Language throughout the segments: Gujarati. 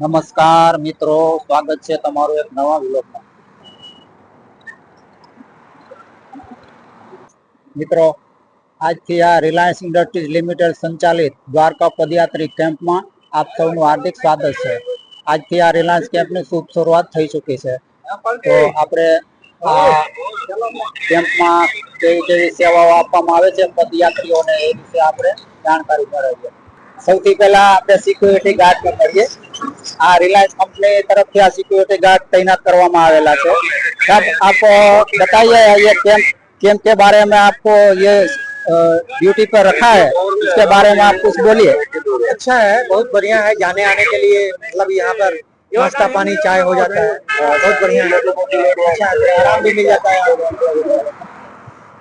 નમસ્કાર મિત્રો, સ્વાગત છે તમારું એક નવા વિલોકમાં મિત્રો, આજથી આ રિલાયન્સ ઇન્ડસ્ટ્રીઝ લિમિટેડ સંચાલિત દ્વારકા પદયાત્રી કેમ્પમાં આપ સૌનું હાર્દિક સ્વાગત છે. આજથી આ રિલાયન્સ કેમ્પની શુભ શરૂઆત થઈ ચૂકી છે. તો આપણે આ કેમ્પમાં કેવી કેવી સેવાઓ આપવામાં આવે છે, પદયાત્રીઓને એ વિશે આપણે જાણકારી મેળવીએ. સૌથી પહેલા આપણે સિક્યુરિટી ગાર્ડ કરીએ આ રિલાયન્સ कंपनी तरफ से सिक्योरिटी गार्ड तैनात करवामा आवेला છે સાહેબ આપ बताइए ये कैंप कैंप के बारे में आपको ये ड्यूटी पर रखा है इसके बारे में आप कुछ बोलिए अच्छा है बहुत बढ़िया है जाने आने के लिए मतलब यहाँ पर नाश्ता पानी चाय हो जाता है बहुत बढ़िया है अच्छा है आराम भी मिल जाता है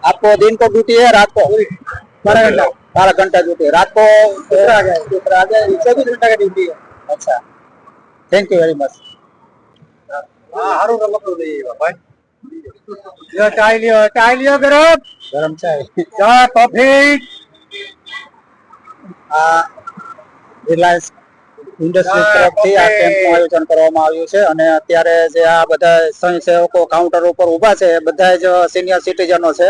आपको दिन को ड्यूटी है रात को बारह घंटा बारह घंटा ड्यूटी है रात को दूसरा आ जाए दूसरा आ जाए चौबीस घंटा का ड्यूटी है અચ્છા. Thank you very much industry તરફથી આયોજન કરવામાં આવ્યું છે અને અત્યારે જે આ બધા સ્વયંસેવકો કાઉન્ટર ઉપર ઊભા છે બધા જ સિનિયર સિટીઝનો છે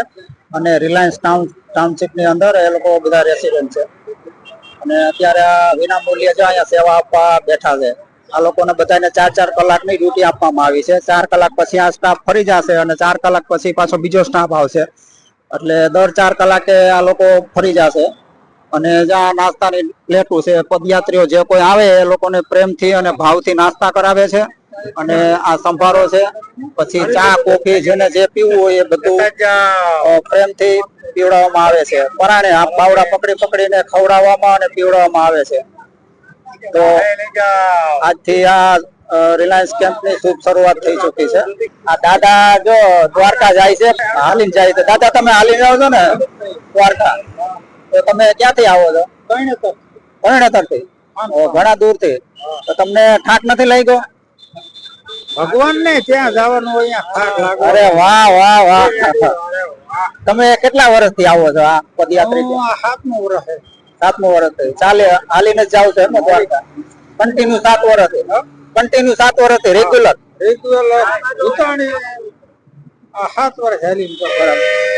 અને રિલાયન્સ ટાઉન ટાઉનશીપની અંદર એ લોકો બધા રેસિડેન્ટ છે. અને અત્યારે આ વિના મૂલ્યે જો અહીંયા સેવા આપવા બેઠા છે, આ લોકોને બધાને ચાર ચાર કલાકની ડ્યુટી આપવામાં આવી છે. ચાર કલાક પછી આ સ્ટાફ ફરી જશે અને ચાર કલાક પછી પાછો બીજો સ્ટાફ આવશે. એટલે દર ચાર કલાકે આ લોકો ફરી જશે. અને જ્યાં નાસ્તાની પ્લેટો છે, પદયાત્રીઓ જે કોઈ આવે, એ લોકોને પ્રેમથી અને ભાવથી નાસ્તા કરાવે છે. અને આ સંભારો છે. પછી ચા, કોફી, જેને જે પીવું હોય એ બધું પ્રેમથી પીવડાવવામાં આવે છે. પરાણે આ બાવડા પકડી પકડીને ખવડાવવામાં અને પીવડાવવામાં આવે છે. તો આજથી આ રિલાયન્સ કેમ્પની શુભ શરૂઆત થઈ ચૂકી છે. આ દાદા જો દ્વારકા જાય છે હાલીને જાય છે. દાદા તમે હાલીને આવો છો ને દ્વારકા. તો તમે ક્યાંથી આવો છો? પરણેતરથી ઘણા દૂરથી તો તમને ઠાક નથી લઈ ગયો ભગવાન ને ત્યાં જવાનું હોય અરે વાહ વાહ વાહ. તમે કેટલા વર્ષથી આવો છો આ પદયાત્રી સાતમું વર્ષ સાતમું વર્ષ થયું ચાલે હાલીને જાવ છો એમ દ્વારકા? કન્ટિન્યુ સાત વર્ષ કન્ટિન્યુ સાત વર્ષ રેગ્યુલર રેગ્યુલર ઉતાણી સાત વર્ષ હેલી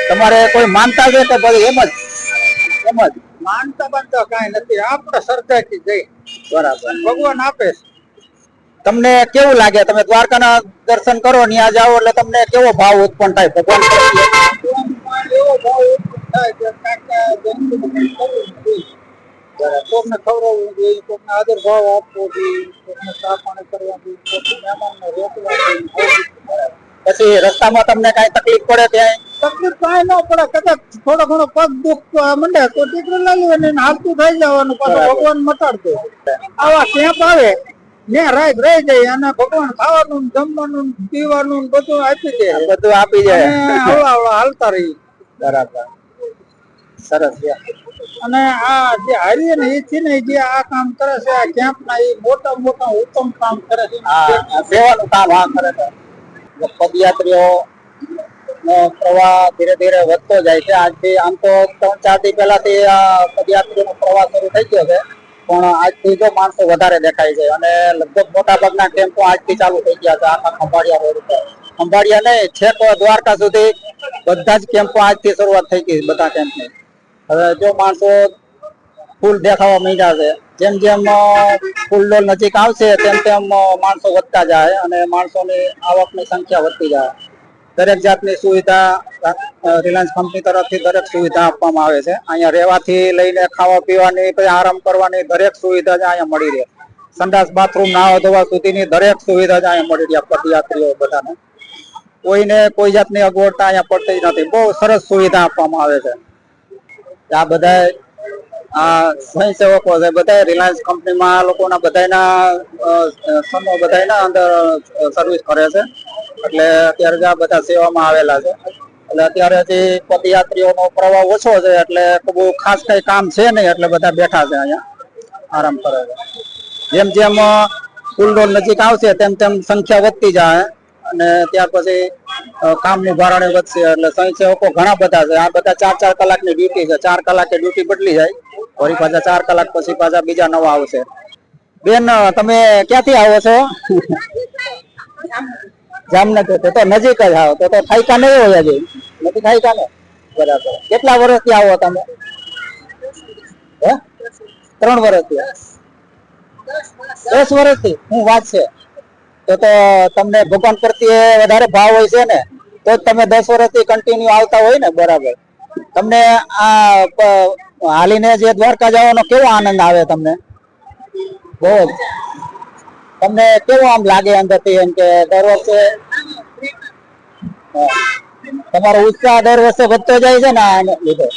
તમારે કોઈ માનતા છે કે ભાઈ એમ જ? એમ જ? માનતા બાનતા કઈ નથી. આપણે સરકારથી જઈ બરાબર. ભગવાન આપે છે. તમને કેવું લાગે? તમે દ્વારકાના દર્શન કરો ત્યાં જાઓ એટલે તમને કેવો ભાવ ઉત્પન્ન થાય? ભગવાન? એવો ભાવ ઉત્પન્ન થાય કે કાકા જોઈએ. કોકને ખવડાવવું જોઈએ કોકને આદર ભાવ આપવો જોઈએ કોકને ચા પાણી કરવા જોઈએ કોકને મહેમાનને રોકવા જોઈએ પછી રસ્તામાં તમને કઈ તકલીફ પડે ત્યાં તકલીફ કઈ ન પડે. કદાચ થોડો ઘણો પગ દુખ મંડે તો ટીકડું લઈ લેવાનું હાલતું થઈ જવાનું પાછું ભગવાન મટાડતો આવા કેમ્પ આવે ને રાત રહી જાય અને ભગવાન ખાવાનું જમવાનું પીવાનું બધું આપી દે. બધું આપી જાય હળવા હાલતા રહી. બરાબર. સરસ અને આ જે હારીએ ને એ છે ને જે આ કામ કરે છે, આ કેમ્પ ના એ મોટા મોટા ઉત્તમ કામ કરે છે. સેવાનું કામ આ કરે છે. પદયાત્રીઓ પ્રવાહ ધીરે ધીરે વધતો જાય છે. આજથી આમ તો ત્રણ ચાર દિવસ પહેલાથી આ પદયાત્રીઓનો પ્રવાહ શરૂ થઈ ગયો છે. પણ આજથી જો માણસો વધારે દેખાય છે. અને લગભગ મોટા ભાગના કેમ્પો આજથી ચાલુ થઈ ગયા છે. આખા ખંભાળિયા રોડ ઉપર. ખંભાળિયા નહીં, છેક દ્વારકા સુધી બધા જ કેમ્પો આજથી શરૂઆત થઈ ગઈ બધા કેમ્પની હવે જો માણસો ફૂલ દેખાવા માંડ્યા છે, જેમ જેમ ફૂલડોલ નજીક આવશે, તેમ તેમ માણસો વધતા જાય અને માણસોની આવકની સંખ્યા વધતી જાય. દરેક જાતની સુવિધા રિલાયન્સ કંપની તરફથી દરેક સુવિધા આપવામાં આવે છે. અહીંયા રહેવાથી લઈને ખાવા પીવાની પછી આરામ કરવાની દરેક સુવિધા જ અહીંયા મળી રહે. સંડાસ, બાથરૂમ નાવા ધોવા સુધીની દરેક સુવિધા જ અહીંયા મળી રહે પદયાત્રીઓ બધાને. કોઈને કોઈ જાતની અગવડતા અહીંયા પડતી નથી. બહુ સરસ સુવિધા આપવામાં આવે છે. આ બધા આ સ્વયંસેવકો છે બધા રિલાયન્સ કંપનીમાં લોકોના બધાના સમૂહ બધાના અંદર સર્વિસ કરે છે. એટલે અત્યારે આ બધા સેવામાં આવેલા છે. એટલે અત્યારે હજી પદયાત્રીઓનો પ્રવાહ ઓછો છે, એટલે બહુ ખાસ કઈ કામ છે નહીં, એટલે બધા બેઠા છે અહીંયા, આરામ કરે છે. જેમ જેમ ફૂલડોલ નજીક આવશે, તેમ તેમ સંખ્યા વધતી જાય. અને ત્યાર પછી કામનું કામની વધશે એટલે સ્વયંસેવકો ઘણા બધા છે. આ બધા ચાર ચાર કલાકની ડ્યુટી છે. ચાર કલાકે ડ્યુટી બદલી જાય. વળી પાછા ચાર કલાક પછી પાછા બીજા નવા આવશે. બેન તમે ક્યાંથી આવો છો? જામનગર. તો નજીક જ આવો. તો તો થાયકા નહીં હોય હજી. નથી થાયકા ને? બરાબર. કેટલા વર્ષથી આવો તમે? હે? ત્રણ વર્ષથી? દસ વર્ષથી? હું વાત છે. તો તો તમને ભગવાન પ્રત્યે વધારે ભાવ હોય છે ને, તો તમે દસ વર્ષથી કન્ટિન્યુ આવતા હોય ને, બરાબર. તમને આ હાલીને જે દ્વારકા જવાનો કેવો આનંદ આવે તમને? બહુ તમને કેવું આમ લાગે અંદરથી એમ કે દર વર્ષે. તમારો ઉત્સાહ દર વર્ષે વધતો જાય છે ને આને લીધે.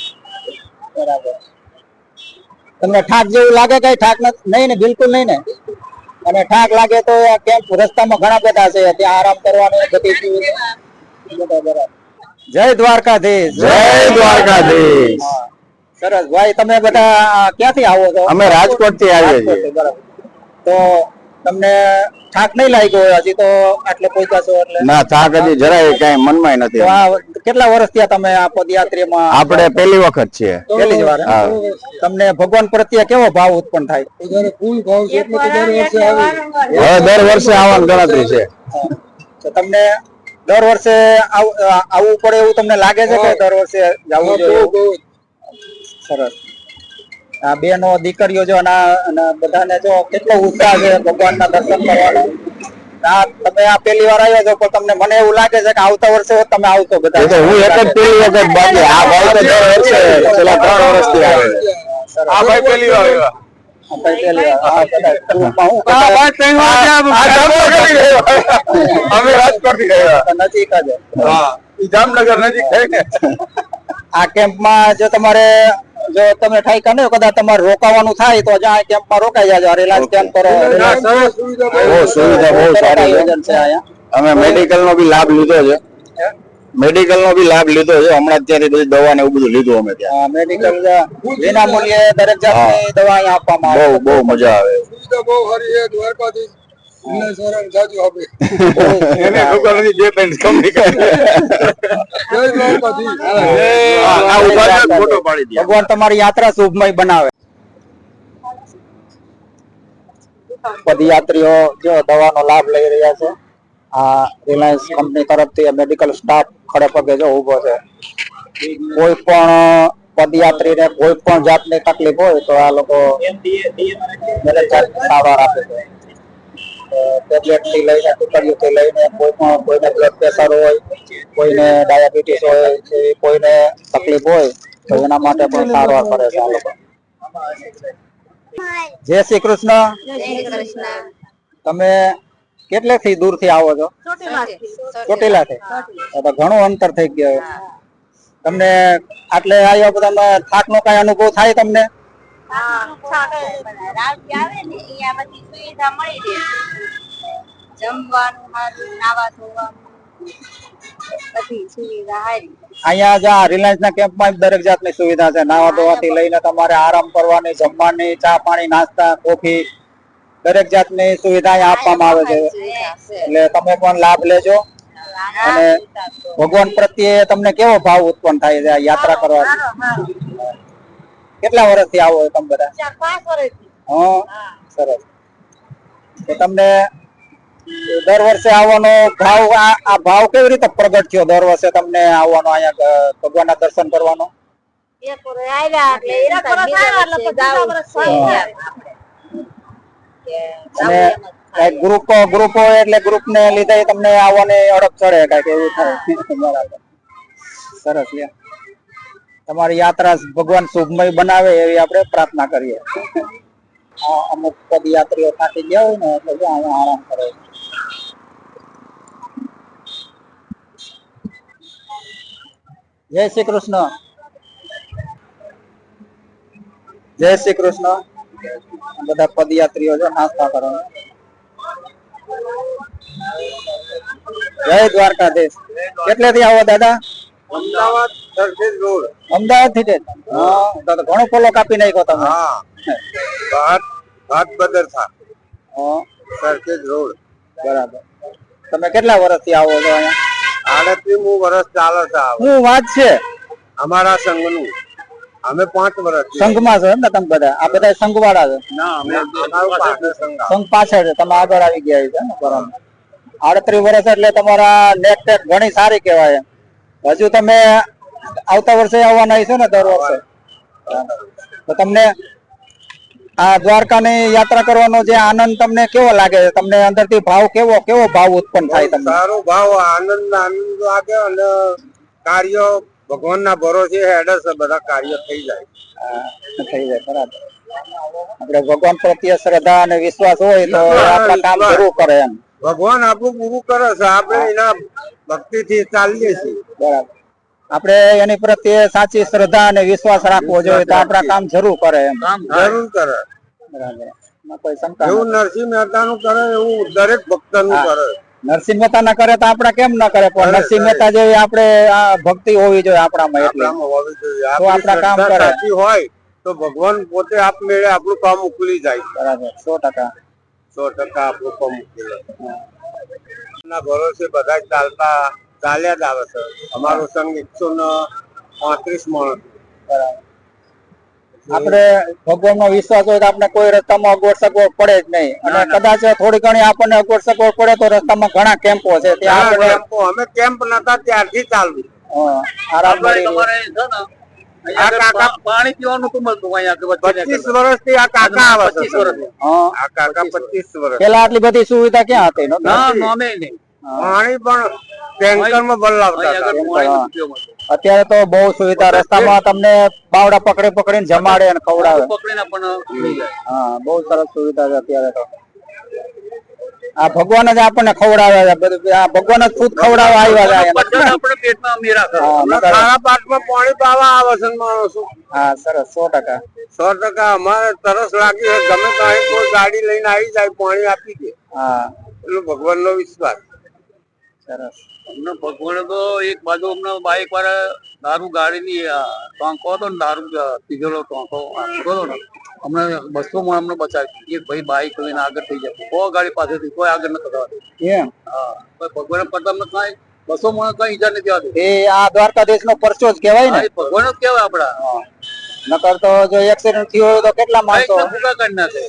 બરાબર. તમને ઠાક જેવું લાગે કઈ થાક નથી નહીં ને, બિલકુલ નહીં ને? અને થાક લાગે તો કેમ કેમ્પ રસ્તામાં ઘણા બધા છે ત્યાં આરામ કરવાનો બધી જય દ્વારકાધીશ. જય દ્વારકાધીશ. સરસ. ભાઈ તમે બધા ક્યાંથી આવો છો? અમે રાજકોટથી આવીએ છીએ. બરાબર. તો તમને થાક નહીં લાગ્યો હોય હજી તો આટલે પહોંચ્યા છો એટલે? ના થાક હજી જરાય કઈ મનમાં નથી. કેટલા વર્ષ થયા તમે આ પદયાત્રીમાં? આપણે પહેલી વખત છીએ. પહેલી જ વાર તમને ભગવાન પ્રત્યે કેવો ભાવ ઉત્પન્ન થાય? ફૂલ ભાવ છે એટલે દર વર્ષે આવે. હવે દર વર્ષે આવવાની ગણતરી છે. તો તમને દર વર્ષે આવ- આવવું પડે એવું તમને લાગે છે કે દર વર્ષે જવું જોઈએ સરસ. આ બેનો દીકરીઓ જો અને બધાને જો કેટલો ઉત્સાહ છે ભગવાનના દર્શન કરવાનો. આ તમે આ પહેલી વાર આવ્યા છો પણ તમને મને એવું લાગે છે કે આવતા વર્ષે તમે આવતો બધા. હું એક જ પહેલી વખત બાકી આ ભાઈ તો દર વર્ષે છેલ્લા ત્રણ વર્ષથી આવે આ ભાઈ પહેલી વાર આવ્યા. અમે રાજકોટથી નજીક જ. જામનગર નજીક થાય ને? આ કેમ્પમાં જો તમારે જો તમે ઠાઈકા નહીં કદાચ તમારે રોકાવાનું થાય તો જ્યાં કેમ્પમાં રોકાઈ જાજો. રિલાયન્સ કેમ્પ સુવિધા બહુ સુવિધા બહુ સારી છે. અહીંયા. અમે મેડિકલ નો બી લાભ લીધો છે. મેડિકલ નો બી લાભ લીધો છે. હમણાં અત્યારે બધી દવા ને એવું બધું લીધું અમે ત્યાં. મેડિકલ વિના મૂલ્યે દરેક જાતની દવા અહીંયા આપવામાં આવે. બહુ બહુ મજા આવે. સુવિધા બહુ સારી છે. દ્વારકાથી જાજુ આપે. એને ખબર નથી ભગવાન તમારી યાત્રા શુભમય બનાવે. પદયાત્રીઓ જો દવાનો લાભ લઈ રહ્યા છે આ રિલાયન્સ કંપની તરફથી મેડિકલ સ્ટાફ ખડે પગે જો ઊભો છે. કોઈ પણ પદયાત્રીને કોઈ પણ જાતની તકલીફ હોય તો આ લોકો સારવાર આપે છે. ટેબ્લેટથી લઈને ટુકડીઓથી લઈને કોઈ પણ કોઈને બ્લડ પ્રેશર હોય કોઈને ડાયાબિટીસ હોય કોઈને તકલીફ હોય તો એના માટે પણ સારવાર કરે છે આ લોકો. જય શ્રી કૃષ્ણ. તમે કેટલેથી દૂરથી આવો છો? ચોટીલાથી. તો તો ઘણું અંતર થઈ ગયું. તમને આટલે આવ્યા બધામાં થાકનો કઈ અનુભવ થાય તમને? રાવટી આવે ને અહીંયા બધી સુવિધા મળી રહે. જમવાનું સારું નાવા ધોવાનું બધી સુવિધા સારી અહીંયા જ્યાં રિલાયન્સ ના કેમ્પમાં દરેક જાતની સુવિધા છે. નાવા ધોવાથી લઈને તમારે આરામ કરવાની જમવાની ચા પાણી નાસ્તા કોફી દરેક જાતની સુવિધા આપવામાં આવે છે. એટલે તમે પણ લાભ લેજો. અને ભગવાન પ્રત્યે તમને કેવો ભાવ ઉત્પન્ન થાય છે આ યાત્રા કરવાથી? કેટલા વર્ષથી આવો છો તમે બધા? ચાર પાંચ વર્ષથી. હા સરસ. તો તમને દર વર્ષે આવવાનો ભાવ આ ભાવ કેવી રીતે પ્રગટ થયો દર વર્ષે તમને આવવાનો અહીંયા ભગવાનના દર્શન કરવાનો? ગ્રુપ ગ્રુપ હોય એટલે ગ્રુપ ને લીધે તમને આવવાની અડપ ચડે કંઈક એવું થાય. બરાબર સરસ લે તમારી યાત્રા ભગવાન શુભમય બનાવે એવી આપણે પ્રાર્થના કરીએ. આ અમુક પદયાત્રીઓ થાકી ગયા હોય ને, એટલે જો અહીંયા આરામ કરે છે. જય શ્રી કૃષ્ણ. જય શ્રી કૃષ્ણ. આ બધા પદયાત્રીઓ છે નાસ્તા કરે. જય દ્વારકાધીશ. કેટલેથી આવો દાદા? અમદાવાદ સરખેજ રોડ અમદાવાદથી ઘણો ફોલો કાપી નાખ્યો તમે. હા. ભાત ભાત બદરથા હા, સરખેજ રોડ. બરાબર. તમે કેટલા વર્ષથી આવો છો અહીંયા? આડત્રીમું વર્ષ ચાલે છે હું વાત છે? અમારા સંઘનું. અમે પાંચ વર્ષ સંઘમાં છો એમ ને તમે બધા? આ બધા સંઘવાળા છે? ના અમે સંઘ પાછળ છે. તમે આગળ આવી ગયા છે ને? બરાબર. આડત્રીસ વર્ષ એટલે તમારા નેટ ટેટ ઘણી સારી કહેવાય હજુ તમે આવતા વર્ષે આવવાના છે ને દર વર્ષે. તો તમને આ દ્વારકાની યાત્રા કરવાનો જે આનંદ તમને કેવો લાગે? છે તમને અંદરથી ભાવ કેવો કેવો ભાવ ઉત્પન્ન થાય તમને? સારો ભાવ આનંદ આનંદ લાગે અને કાર્ય ભગવાનના ભરોસે હેડસ બધા કાર્ય થઈ જાય. થઈ જાય બરાબર. આપણે ભગવાન પ્રત્યે શ્રદ્ધા અને વિશ્વાસ હોય તો આપણા કામ પૂરું કરે એમ. ભગવાન આપણું પૂરું કરે છે આપણે એના ભક્તિથી ચાલીએ છીએ. બરાબર. આપણે એની પ્રત્યે સાચી શ્રદ્ધા અને વિશ્વાસ રાખવો જોઈએ તો આપણા કામ જરૂર કરે એમ. જરૂર કરે. બરાબર. એવું નરસિંહ મહેતા નું કરે એવું દરેક ભક્તનું કરે. નરસિંહ મહેતા ના કરે તો આપડે કેમ ના કરે? પણ નરસિંહ મહેતા જેવી આપણે ભક્તિ હોવી જોઈએ આપણામાં એટલી. તો આપણા કામ કરે. હોય તો ભગવાન પોતે આપમેળે આપણું કામ ઉકલી જાય. બરાબર. સો ટકા. સો ટકા આપણું કામ ઉકલી જાય. ના ભરોસે બધા ચાલતા. ચાલ્યા જ આવે છે. અમારો સંઘ એકસો ને પાંત્રીસ માણસ આપણે ભગવાન નો વિશ્વાસ હોય તો આપણે કોઈ રસ્તામાં અગવડ સગવડ પડે જ નહીં. અને કદાચ થોડી ઘણી આપણને અગવડ સગવડ પડે તો રસ્તામાં ઘણા કેમ્પો છે. ત્યાં આપણે અમે કેમ્પ નતા ત્યારથી ચાલુ. આરામ કરી આ કાકા પાણી પીવાનું તો મળતું પચીસ વર્ષથી આ કાકા આવે પચીસ વર્ષ આ કાકા પચીસ વર્ષ પેલા આટલી બધી સુવિધા ક્યાં હતી? નહોતી? ના નોમે નહીં. પાણી પણ બદલાવતા હતા. અત્યારે તો બહુ સુવિધા રસ્તામાં તમને બાવડા પકડી પકડીને જમાડે અને ખવડાવે. પકડીને પણ લઈ જાય. હા બહુ સરસ સુવિધા છે અત્યારે તો. આ ભગવાન જ આપણને ખવડાવે છે આ ભગવાન જ ખુદ ખવડાવવા આવ્યા છે આપણે પેટમાં નકર- ખારા પાટમાં પાણી પાવા આવે છે માણસો. હા સરસ સો ટકા. સો ટકા અમારે તરસ લાગી હોય ગમે ત્યાં કોઈ ગાડી લઈને આવી જાય પાણી આપી દે. હા. એટલો ભગવાન નો વિશ્વાસ. સરસ અમને ભગવાને તો એક બાજુ અમને બાઈક વાળા દારૂ ગાડીની ટોંકો હતો ને દારૂ પીધેલો ટોંકો આપતો હતો ને. અમને બસો માં અમને બચાવી એક ભાઈ બાઈક લઈને આગળ થઈ જાય કોઈ ગાડી પાસેથી કોઈ આગળ નથી કરવા એમ? હા. ભગવાન કરતા અમને કાંઈ બસો માં કઈ ઈજા નથી આવતી. એ આ દ્વારકાધીશ નો પરચો જ કહેવાય ને? ભગવાન જ કહેવાય આપડા. નકર તો જો એક્સિડન્ટ થયો તો કેટલા માણસો?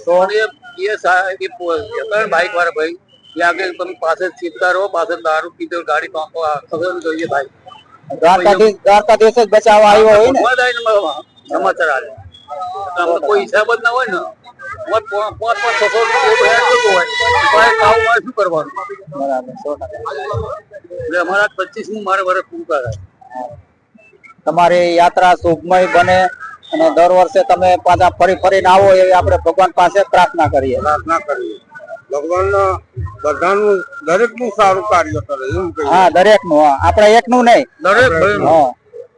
પણ એ એ સા- એ પો- જતા બાઈક વાળા ભાઈ આગળ તમે પાસે ચીપતા રહો પાસે દારૂ પીધો ગાડી પાંખો ખબર જોઈએ ભાઈ. દ્વારકાધીશ દ્વારકાધીશ જ બચાવ આવ્યો હોય ને? સમાચાર આવે તમને કોઈ હિસાબ જ ના હોય ને પાંચ છસો હોય શું કરવાનું? બરાબર સો એટલે અમારા પચીસનું મારે વર્ષ પૂરું તમારી યાત્રા શુભમય બને અને દર વર્ષે તમે પાછા ફરી ફરીને આવો એવી આપણે ભગવાન પાસે પ્રાર્થના કરીએ. પ્રાર્થના કરીએ. ભગવાન બધાનું દરેકનું સારું કાર્ય કરે એમ હા દરેકનું હા આપણે એકનું નહીં. દરેક હા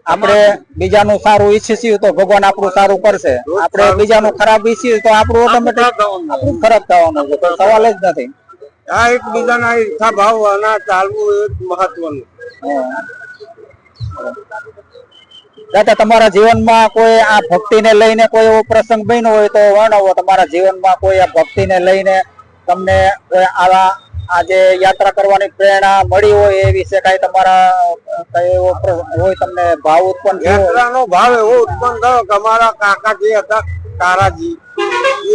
આપણે બીજાનું સારું ઈચ્છીશું તો ભગવાન આપણું સારું કરશે. આપણે બીજાનું ખરાબ ઈચ્છીએ તો આપણું ઓટોમેટિક આપણું ખરાબ થવાનું છે સવાલ જ નથી. આ એક બીજાના ઈચ્છા ભાવ અને ચાલવું એ મહત્વનું. દાદા તમારા જીવનમાં કોઈ આ ભક્તિને લઈને કોઈ એવો પ્રસંગ બન્યો હોય તો વર્ણવો. તમારા જીવનમાં કોઈ આ ભક્તિને લઈને તમને આવા આજે યાત્રા કરવાની પ્રેરણા મળી હોય એ વિશે કઈ તમારા એવો હોય તમને ભાવ ઉત્પન્ન યાત્રાનો ભાવ એવો ઉત્પન્ન થયો કે અમારા કાકાજી હતા કારાજી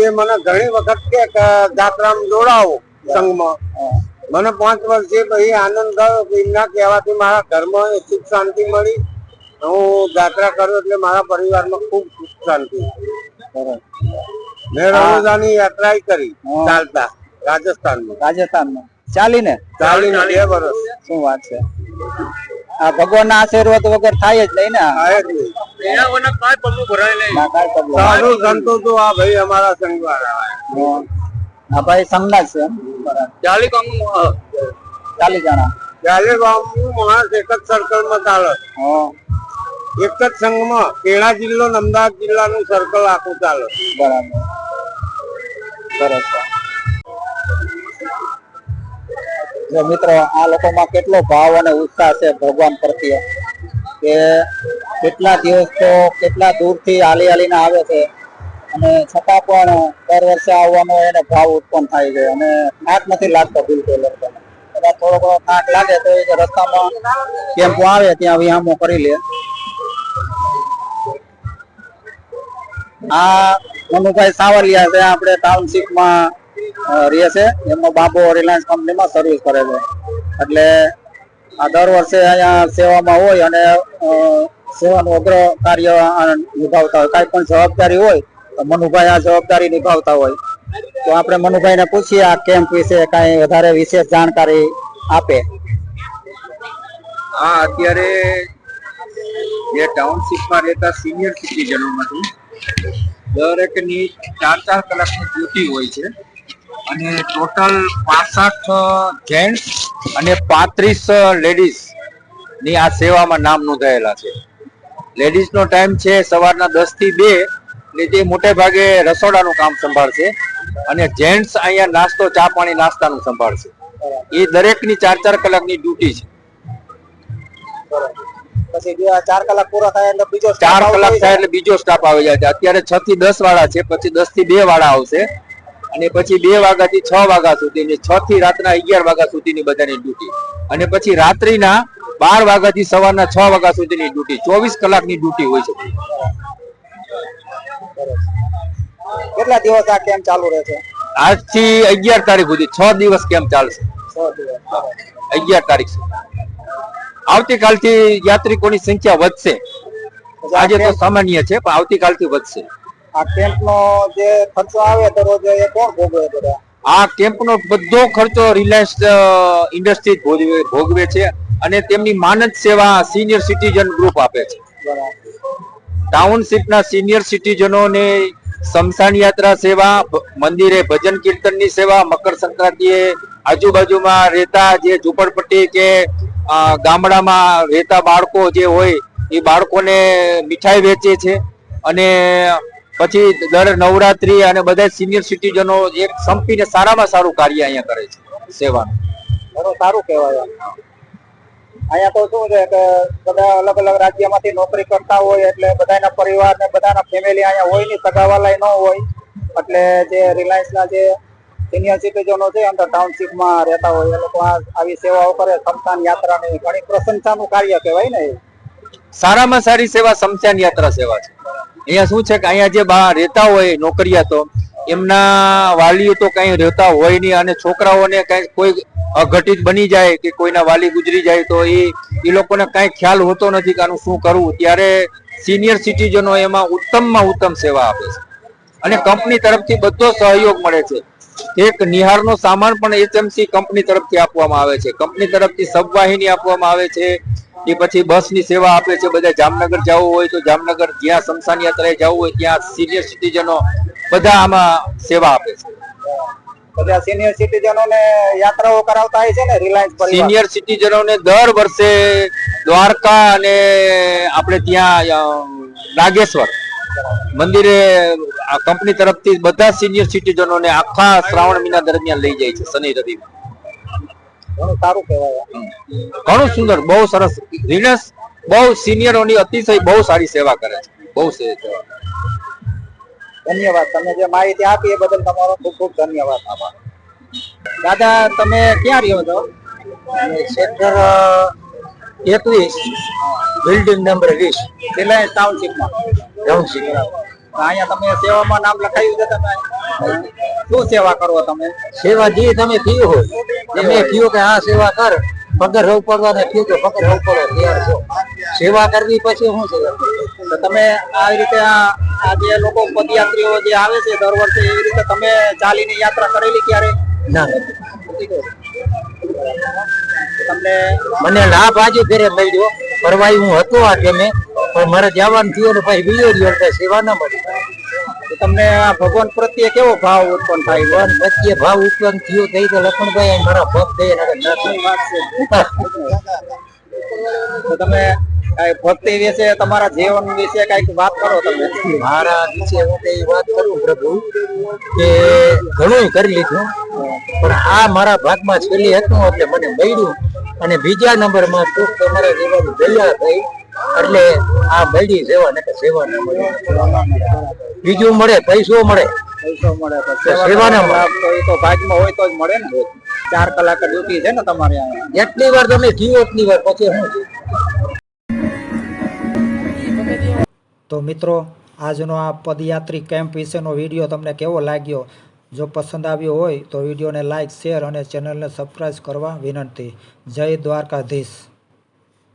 એ મને ઘણી વખત કે જાત્રામાં જોડાવો સંઘમાં. મને પાંચ વર્ષે પછી આનંદ થયો કે એમના કહેવાથી મારા ઘરમાં સુખ શાંતિ મળી. હું જાત્રા કરું એટલે મારા પરિવારમાં ખૂબ સુખ શાંતિ. મેં રમજાની યાત્રા કરી ચાલતા. રાજસ્થાનમાં. રાજસ્થાનમાં. ચાલીને? ચાલીને બે વર્ષ. શું વાત છે? આ ભગવાનના આશીર્વાદ વગર થાય જ નહીં ને આ. થાય જ નહીં. કાંઈ પગલું ભરાય નહીં. ના કાંઈ problem. સાધુ સંતો તો આ ભાઈ અમારા સંઘવાળા આ ભાઈ સંઘના છે? બરાબર. ચાલી કામ ચાલી જણા. માણસ એક જ સર્કલમાં ચાલે. હા. એક જ સંઘમાં કેળા જિલ્લો ને અમદાવાદ જિલ્લાનું સર્કલ આખું ચાલે. બરાબર. સરસ જો મિત્રો, આ લોકોમાં કેટલો ભાવ અને ઉત્સાહ છે ભગવાન પ્રત્યે કે કેટલા દિવસ તો કેટલા દૂરથી હાલી હાલીને આવે છે અને છતાં પણ દર વર્ષે આવવાનો એને ભાવ ઉત્પન્ન થાય છે અને થાક નથી લાગતો બિલકુલ લોકોને. કદાચ થોડો ઘણો થાક લાગે તો એ રસ્તામાં ટેમ્પો આવે ત્યાં વિહામો કરી લે આ મનુભાઈ સાવલિયા છે, આપણે ટાઉનશીપમાં રહે છે. એમનો બાબો રિલાયન્સ કંપનીમાં સર્વિસ કરે છે. એટલે આ દર વર્ષે અહીંયા સેવામાં હોય અને સેવાનું અગ્ર કાર્ય નિભાવતા હોય. કાંઈ પણ જવાબદારી હોય, તો મનુભાઈ આ જવાબદારી નિભાવતા હોય. તો આપણે મનુભાઈને પૂછીએ આ કેમ્પ વિશે કાંઈ વધારે વિશેષ જાણકારી આપે. આ અત્યારે જે ટાઉનશીપમાં રહેતા સિનિયર સિટીઝનોમાંથી દરેકની ચાર ચાર કલાકની ડ્યુટી હોય છે. અને ટોટલ પાસઠ જેન્ટ્સ અને પાંત્રીસ લેડીઝની આ સેવામાં નામ નોંધાયેલા છે. લેડીઝ નો ટાઈમ છે સવારના દસથી બે ને તે મોટે ભાગે રસોડાનું કામ સંભાળશે અને જેન્ટ્સ અહીંયા નાસ્તો ચા પાણી નાસ્તાનું સંભાળશે. એ દરેકની ચાર ચાર કલાકની ડ્યુટી છે. પછી ચાર કલાક પૂરા થાય એટલે બીજો ચાર કલાક થાય એટલે બીજો સ્ટાફ આવી જાય છે. અત્યારે છ થી દસ વાળા છે પછી દસથી બે વાળા આવશે. અને પછી બે વાગ્યા થી છ વાગ્યા સુધી છ થી રાતના અગિયાર વાગ્યા સુધીની બધાની ડ્યુટી. અને પછી રાત્રિના બાર વાગ્યા થી સવારના છ વાગ્યા સુધીની ડ્યુટી ચોવીસ કલાકની ડ્યુટી હોય છે. કેટલા દિવસ આ કેમ્પ ચાલુ રહેશે આજથી અગિયાર તારીખ સુધી છ દિવસ કેમ ચાલશે. અગિયાર તારીખ સુધી. આવતીકાલથી યાત્રિકોની સંખ્યા વધશે. આજે તો સામાન્ય છે પણ આવતીકાલથી વધશે. આ કેમ્પ નો જે ખર્ચો આવે દરરોજ એ કોણ ભોગવે બધા? આ કેમ્પનો બધો ખર્ચો રિલાયન્સ ઇન્ડસ્ટ્રીઝ ભોગવે ભોગવે છે અને તેમની માનદ સેવા સિનિયર સિટીઝન ગ્રુપ આપે છે. ટાઉનશીપના સિનિયર સિટીઝનોને સ્મશાન યાત્રા સેવા મંદિરે ભજન કીર્તનની સેવા મકર સંક્રાંતિએ આજુબાજુમાં રહેતા જે ઝૂંપડપટ્ટી કે ગામડામાં રહેતા બાળકો જે હોય એ બાળકોને મીઠાઈ વેચે છે અને પછી દર નવરાત્રી અને બધા સિનિયર સિટીઝનો એક સંપીને સારામાં સારું કાર્ય અહીંયા કરે છે સેવાનું. ઘણું સારું કહેવાય અહીંયા તો શું છે કે બધા અલગ અલગ રાજ્યમાંથી નોકરી કરતા હોય એટલે બધાના પરિવાર ને બધાના ફેમિલી અહીંયા હોય નહીં સગાવાલાય ન હોય. એટલે જે રિલાયન્સ ના જે સિનિયર સિટીઝનો છે અંદર ટાઉનશીપમાં રહેતા હોય એ લોકો આવી સેવાઓ કરે સમસાન યાત્રા ની ઘણી પ્રશંસાનું કાર્ય કહેવાય ને સારામાં સારી સેવા સમશાન યાત્રા સેવા છે. અહીંયા શું છે કે અહીંયા જે બા રહેતા હોય નોકરિયાતો એમના વાલીઓ તો કઈ રહેતા હોય નહીં અને છોકરાઓને કઈ કોઈ અઘટિત બની જાય કે કોઈના વાલી ગુજરી જાય તો એ એ લોકોને કઈ ખ્યાલ હોતો નથી કે આનું શું કરવું. ત્યારે સિનિયર સિટીઝનો એમાં ઉત્તમમાં ઉત્તમ સેવા આપે છે. અને કંપની તરફથી બધો સહયોગ મળે છે. એક નિહારનો સામાન પણ એચએમસી કંપની તરફથી આપવામાં આવે છે. કંપની તરફથી સબવાહિની આપવામાં આવે છે. એ પછી બસની સેવા આપે છે બધા જામનગર જવું હોય તો જામનગર જ્યાં શમશાન યાત્રાએ જવું હોય ત્યાં સિનિયર સિટીઝનો બધા આમાં સેવા આપે છે. બધા સિનિયર સિટીઝનો ને યાત્રાઓ કરાવતા હોય છે ને રિલાયન્સ સિનિયર સિટીઝનોને દર વર્ષે દ્વારકા અને આપણે ત્યાં નાગેશ્વર મંદિરે આ કંપની તરફથી બધા સિનિયર સિટીઝનોને આખા શ્રાવણ મહિના દરમિયાન લઈ જાય છે શનિ રવિ ઘણું સારું કહેવાય. ઘણું સુંદર બહુ સરસ. રિલાયન્સ બહુ સિનિયરોની અતિશય બહુ સારી સેવા કરે છે. બહુ સેવા ધન્યવાદ. તમે જે માહિતી આપી એ બદલ તમારો ખૂબ ખૂબ ધન્યવાદ. દાદા તમે ક્યાં રહ્યો છો? સેક્ટર એકવીસ. બિલ્ડિંગ નંબર વીસ. રિલાયન્સ ટાઉનશીપમાં. ટાઉનશીપ અહીંયા તમે સેવામાં નામ લખાયું છે તમે? શું સેવા કરો તમે? સેવા જે તમે કીધું હોય તમે કીધું કે આ સેવા કર પગાર રવ પડવા ને કીધું કે પગાર રવ પડો તૈયાર છો સેવા કરવી પછી શું છે તો તમે આવી રીતે આ આ જે લોકો પદયાત્રીઓ જે આવે છે દર વર્ષે એવી રીતે તમે ચાલીને યાત્રા કરેલી ક્યારે? ના. તમને મને લાભ આજે ફેરે મળ્યો. પરવાઈ હું હતો આ ટેમે પણ મારે જવાનું થયું ને પછી બીજો દિવસ સેવા ના મળી. તમને આ ભગવાન પ્રત્યે કેવો ભાવ ઉત્પન્ન થાય છે? ભગવાન પ્રત્યે ભાવ ઉત્પન્ન થયો થઈ તો લખણભાઈ મારા ભક્ત. તો તમે ભક્તિ વિશે તમારા જીવન વિશે કંઈક વાત કરો તમે મારા વિશે હું કઈ વાત કરું પ્રભુ કે ઘણું કરી લીધું પણ આ મારા ભાગમાં છેલ્લી હતું એટલે મને મળ્યું અને બીજા નંબરમાં તું તમારા જેવાની દયા થઈ એટલે આ મળી સેવા ને સેવા ના બીજું મળે પૈસો મળે. પૈસો મળે તો સેવાના ભાગમાં હોય તો જ મળે ને ચાર કલાક ડ્યુટી છે ને તમારે એટલી વાર તમે જીવો એટલી વાર પછી શું તો મિત્રો આજનો આ પદયાત્રી કેમ્પ વિશેનો વીડિયો તમને કેવો લાગ્યો? જો પસંદ આવ્યો હોય તો વિડીયોને લાઇક શેર અને ચેનલને સબસ્ક્રાઈબ કરવા વિનંતી. જય દ્વારકાધીશ.